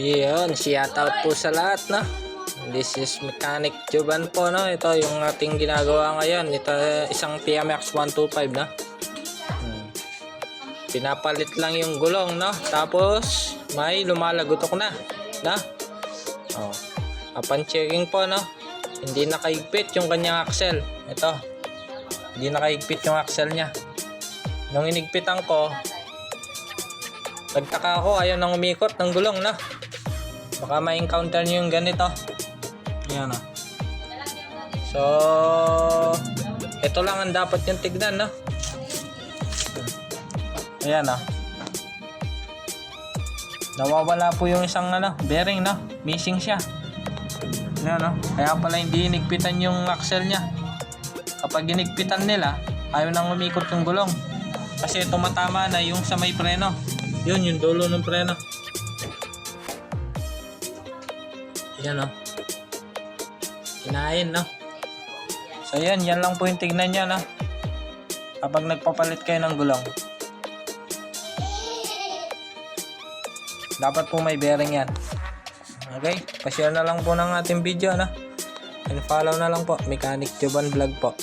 Yun, shout out po sa lahat, no? This is Mechanic Joban po, no? Ito yung ating ginagawa ngayon. Ito isang TMX 125, no? Hmm. Pinapalit lang yung gulong, no? Tapos, may lumalagotok na, no? Oh. Upon checking po, no? Hindi nakaigpit yung kanyang axle. Ito. Hindi nakaigpit yung axle niya. Nung inigpitan ko, Nagtaka ako, ayaw nang umikot ng gulong na. Baka ma-encounter nyo yung ganito. Ayan o. So, ito lang ang dapat yung tignan, no? Ayan o. Nawawala po yung isang ano, bearing, no? Missing siya. Ayan o. Kaya pala hindi inigpitan yung axle niya. Kapag inigpitan nila, ayaw nang umikot yung gulong. Kasi tumatama na yung sa may preno. Yun, yung dulo ng preno. Yan o. Kinain, no? So, yan. Yan lang po yung tignan niya, no? Kapag nagpapalit kayo ng gulong. Dapat po may bearing yan. Okay? Pa-share na lang po ng ating video, no? And follow na lang po. Mechanic Joban Vlog po.